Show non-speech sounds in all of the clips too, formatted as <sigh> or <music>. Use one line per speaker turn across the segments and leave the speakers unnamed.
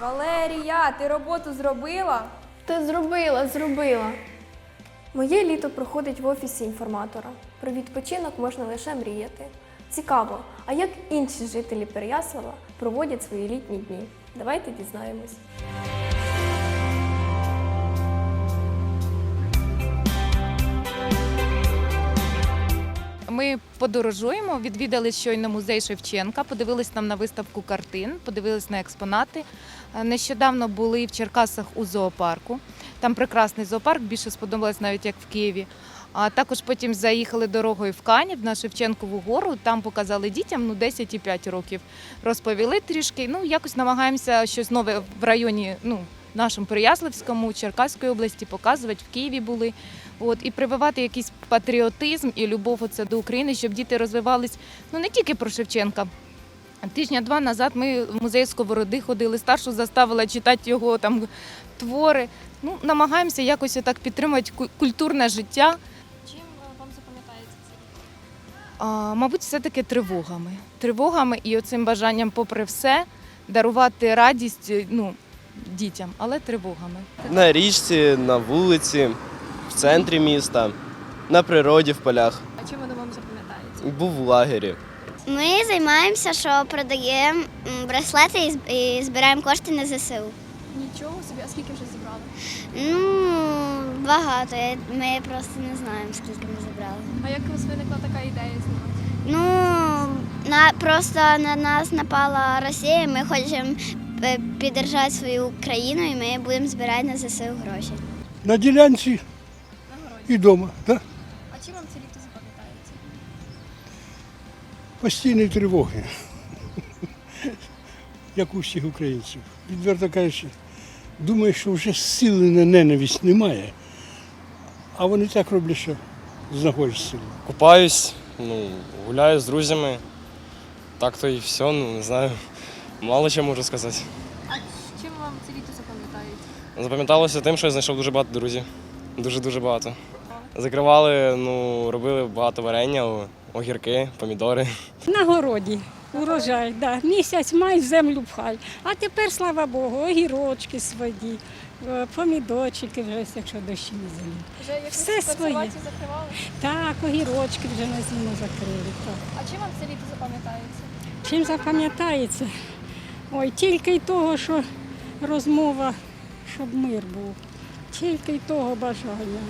Валерія, ти роботу зробила?
Та зробила, зробила.
Моє літо проходить в офісі інформатора. Про відпочинок можна лише мріяти. Цікаво, а як інші жителі Переяслава проводять свої літні дні? Давайте дізнаємось.
Ми подорожуємо, відвідали щойно музей Шевченка, подивились там на виставку картин, подивились на експонати. Е, Нещодавно були в Черкасах у зоопарку. Там прекрасний зоопарк, більше сподобалось навіть як в Києві. А також потім заїхали дорогою в Канів на Шевченкову гору. Там показали дітям ну 10 і 5 років. Розповіли трішки. Ну якось намагаємося щось нове в районі, ну нашому Переяславському, Черкаської області показувати. В Києві були. От і прививати якийсь патріотизм і любов оце до України, щоб діти розвивались ну не тільки про Шевченка. Тижня два назад ми в музей Сковороди ходили, старшу заставила читати його там твори. Ну, намагаємося якось так підтримувати культурне життя.
Чим вам запам'ятається це?
А, мабуть, все-таки тривогами. Тривогами і оцим бажанням, попри все, дарувати радість ну, дітям, але тривогами.
На річці, на вулиці, в центрі міста, на природі в полях.
А чим воно вам запам'ятається?
Був в лагері.
Ми займаємося, що продаємо браслети і збираємо кошти на ЗСУ.
Нічого собі, а скільки вже зібрали?
Ну, багато. Ми просто не знаємо, скільки ми зібрали.
А як у вас виникла така ідея знімати?
Ну, на, просто на нас напала Росія, ми хочемо підтримати свою країну і ми будемо збирати на ЗСУ гроші.
На ділянці
На
і вдома. Да?
А чим вам це літо запам'ятається?
Постійні тривоги, <laughs> як у всіх українців. Відверто кажучи, думаю, що вже сили на ненависть немає, а вони так роблять, що знаходять силу.
Купаюсь, ну, гуляю з друзями. Так то і все, ну не знаю. Мало що можу сказати.
А чим вам це літо запам'ятається?
Запам'яталося тим, що я знайшов дуже багато друзів. Дуже-дуже багато. Закривали, ну, робили багато варення, огірки, помідори.
На городі. Урожай, да. місяць май землю пхай. А тепер, слава Богу, огірочки свої, е, помідорчики вже, якщо дощі не зелені.
Вже якусь
Все своє.
закривали?
Так, огірочки вже на зиму закрили. Так.
А чим вам це літо запам'ятається?
Чим запам'ятається? Ой, тільки й того, що розмова, щоб мир був. Тільки й того бажання.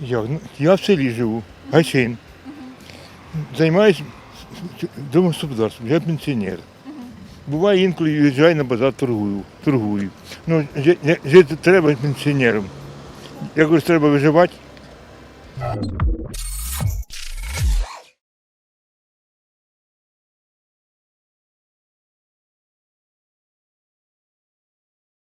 Я, ну, я в селі живу, Гайсин. Займаюся домогосподарством, я пенсіонер. Буває інколи їжджаю на базар, торгую. торгую. Ну, жи- жи- жити треба пенсіонером. Якось треба виживати.